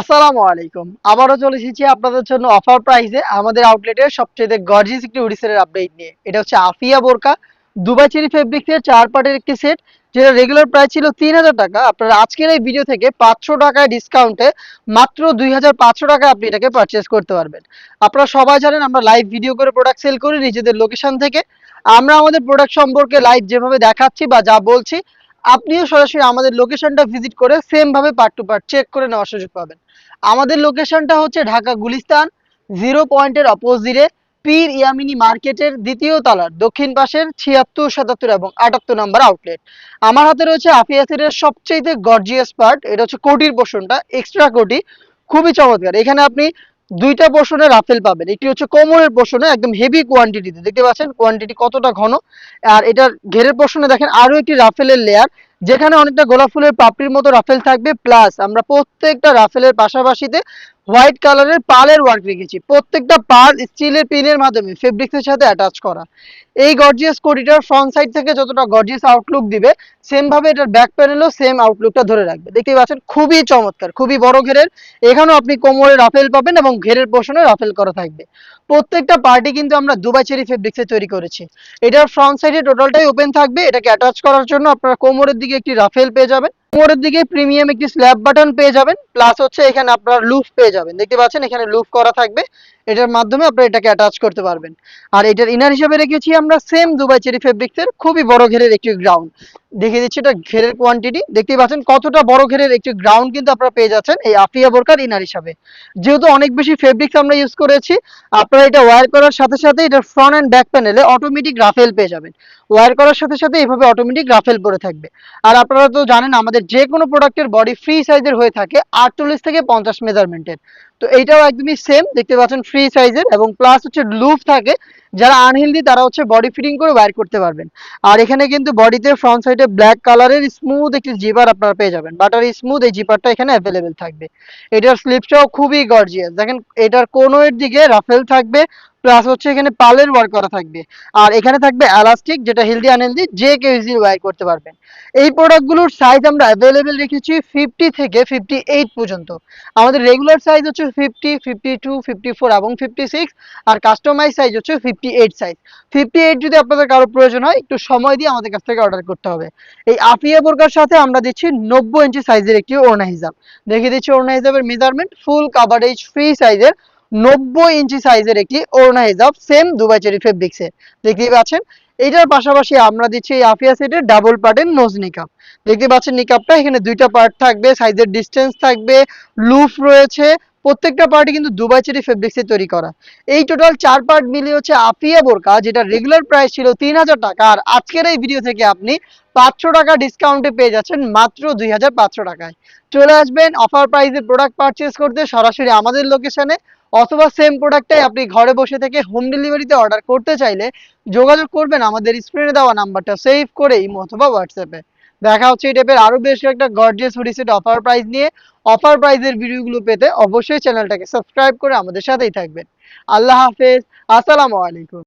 আসসালামু আলাইকুম। আবারও চলে এসেছি আপনাদের জন্য অফার প্রাইসে আমাদের আউটলেটের সবচেয়ে গর্জিয়াস একটি উড়িসের আপডেট নিয়ে। এটা হচ্ছে আফিয়া বোরকা, দুবাই চেরি ফেব্রিক্সের চার পার্টের একটি সেট যেটা রেগুলার প্রাইস ছিল তিন হাজার টাকা। আপনারা আজকের এই ভিডিও থেকে পাঁচশো টাকায় ডিসকাউন্টে মাত্র দুই হাজার পাঁচশো টাকায় আপনি এটাকে পারচেস করতে পারবেন। আপনারা সবাই জানেন আমরা লাইভ ভিডিও করে প্রোডাক্ট সেল করি নিজেদের লোকেশন থেকে। আমরা আমাদের প্রোডাক্ট সম্পর্কে লাইভ যেভাবে দেখাচ্ছি বা যা বলছি আপনিও সরাসরি আমাদের লোকেশনটা ভিজিট করে সেম ভাবে পার্ট টু পার্ট চেক করে নেওয়ার সুযোগ পাবেন। আমাদের লোকেশনটা হচ্ছে ঢাকা গুলিস্তান জিরো পয়েন্টের অপোজিটে পীর ইয়ামিনি মার্কেটের দ্বিতীয় তলার, দক্ষিণ পাশের ছিয়াত্তর, সাতাত্তর এবং আটাত্তর নাম্বার আউটলেট আমার হাতে রয়েছে আফিয়াসের সবচেয়ে গর্জিয়াস পার্ট এটা হচ্ছে কোটির পোষণটা এক্সট্রা কোটি, খুবই চমৎকার। এখানে আপনি দুইটা পোর্শনে রাফেল পাবেন। একটি হচ্ছে কোমরের পোর্শনে একদম হেভি কোয়ান্টিটিতে দেখতে পাচ্ছেন কোয়ান্টিটি কতটা ঘন? আর এটার ঘেরের পোর্শনে দেখেন আরও একটি রাফেলের লেয়ার যেখানে অনেকটা গোলাপ ফুলের পাপড়ির মতো রাফেল থাকবে। প্লাস আমরা প্রত্যেকটা রাফেলের পাশাপাশিতে হোয়াইট কালারের পালের ওয়ার্ক রেখেছি। প্রত্যেকটা পাল স্টিলের পিনের মাধ্যমে ফেব্রিক্সের সাথে অ্যাটাচ করা। এই গর্জিয়াস কোডিটার ফ্রন্ট সাইড থেকে যতটা গর্জিয়াস আউটলুক দিবে সেম ভাবে এটার ব্যাক প্যানেলও সেম আউটলুকটা ধরে রাখবে। দেখতেই পাচ্ছেন, খুবই চমৎকার, খুবই বড় ঘেরের। এখানেও আপনি কোমরে রাফেল পাবেন এবং ঘেরের পোর্শনে রাফেল করা থাকবে। প্রত্যেকটা পার্টি কিন্তু আমরা দুবাই চেরি ফেব্রিক্সে তৈরি করেছি। এটার ফ্রন্ট সাইডে টোটালটাই ওপেন থাকবে। এটাকে অ্যাটাচ করার জন্য আপনারা কোমরের দিকে একটি রাফেল পেয়ে যাবেন। কোমরের দিকে প্রিমিয়াম একটি স্ল্যাব বাটন পেয়ে যাবেন প্লাস হচ্ছে এখানে আপনার লুফ পেয়ে যাবেন। দেখতে পাচ্ছেন এখানে লুফ করা থাকবে। এটার মাধ্যমে আপনারা এটাকে অ্যাটাচ করতে পারবেন। আর এটার ইনার হিসেবে রেখেছি আমরা সেম দুবাই চেরি ফেব্রিক্সের খুবই বড় ঘেরের একটি গ্রাউন্ড দেখিয়ে দিচ্ছি এটা ঘেরের কোয়ান্টিটি দেখতেই পাচ্ছেন কতটা বড় ঘেরের একটি গ্রাউন্ড কিন্তু আপনারা পেয়ে যাচ্ছেন এই আফিয়া বোরকার ইনার হিসাবে। যেহেতু অনেক বেশি ফেব্রিক্স আমরা ইউজ করেছি, আপনারা এটা ওয়্যার করার সাথে সাথে এটার ফ্রন্ট অ্যান্ড ব্যাক প্যানেলে অটোমেটিক রাফেল পেয়ে যাবেন। ওয়্যার করার সাথে সাথে এভাবে অটোমেটিক রাফেল পরে থাকবে। আর আপনারা তো জানেন আমাদের যে কোনো প্রোডাক্টের বডি ফ্রি সাইজের হয়ে থাকে আটচল্লিশ থেকে পঞ্চাশ মেজারমেন্টের তো এইটাও একদমই সেম দেখতে পাচ্ছেন ফ্রি সাইজের এবং প্লাস হচ্ছে লুফ থাকে, যারা আনহেলদি তারা হচ্ছে বডি ফিটিং করে বাইর করতে পারবেন। আর এখানে কিন্তু বডিতে ফ্রন্ট সাইডে ব্ল্যাক কালারের স্মুথ একটি জিপার আপনারা পেয়ে যাবেন। বাটার স্মুথ এই জিপারটা এখানে অ্যাভেলেবেল থাকবে। এটার স্লিপসটাও খুবই গর্জিয়াস দেখেন, এটার কোনো এর দিকে রাফেল থাকবে প্লাস হচ্ছে এখানে পালের ওয়ার্ক করা থাকবে। আর এখানে থাকবে এলাস্টিক যেটা হেলদি আনহেলদি যে কেউ ইজিলি ওয়্যার করতে পারবেন এই প্রোডাক্টগুলোর সাইজ আমরা অ্যাভেলেবেল রেখেছি ফিফটি থেকে ফিফটি এইট পর্যন্ত। আমাদের রেগুলার সাইজ হচ্ছে fifty fifty two fifty four এবং ফিফটি সিক্স আর কাস্টমাইজ সাইজ হচ্ছে fifty eight size fifty eight যদি আপনাদের কারও প্রয়োজন হয়, একটু সময় দিয়ে আমাদের কাছ থেকে অর্ডার করতে হবে। এই আফিয়া বোরকার সাথে আমরা দিচ্ছি নব্বই ইঞ্চি সাইজের একটি ওড়না হিসাব দেখিয়ে দিচ্ছি ওড়না হিসাবের মেজারমেন্ট ফুল কাভারেজ ফ্রি সাইজের নব্বই ইঞ্চি সাইজের একটি ওড়না হিজাব সেম দুবাই চেরি ফেব্রিক্সের দেখতেই পাচ্ছেন? এটার পাশাপাশি আমরা দিচ্ছি এই আফিয়া সেটের ডাবল পার্টের নোজ নিকাপ দেখতে পাচ্ছেন নিকাপটা এখানে দুইটা পার্ট থাকবে সাইজের ডিস্টেন্স থাকবে লুফ রয়েছে প্রত্যেকটা পার্টি কিন্তু দুবাই চেরি ফেব্রিক্সে তৈরি করা। এই টোটাল চার পার্ট মিলিয়ে হচ্ছে আফিয়া বোরকা, যেটা রেগুলার প্রাইস ছিল তিন হাজার টাকা। আর আজকের এই ভিডিও থেকে আপনি পাঁচশো টাকা ডিসকাউন্টে পেয়ে যাচ্ছেন মাত্র দুই হাজার পাঁচশো টাকায়। চলে আসবেন অফার প্রাইসে প্রোডাক্ট পারচেস করতে সরাসরি আমাদের লোকেশনে অথবা সেম প্রোডাক্টটাই আপনি ঘরে বসে থেকে হোম ডেলিভারিতে অর্ডার করতে চাইলে যোগাযোগ করবেন আমাদের স্ক্রিনে দেওয়া নাম্বারটা সেভ করে, ইমো অথবা হোয়াটসঅ্যাপে দেখা হচ্ছে এই টাইপের আরও বেশ কয়েকটা gorgeous hoodie set offer price নিয়ে। অফার প্রাইজের ভিডিওগুলো পেতে অবশ্যই চ্যানেলটাকে সাবস্ক্রাইব করে আমাদের সাথেই থাকবেন। আল্লাহ হাফেজ, আসসালামু আলাইকুম।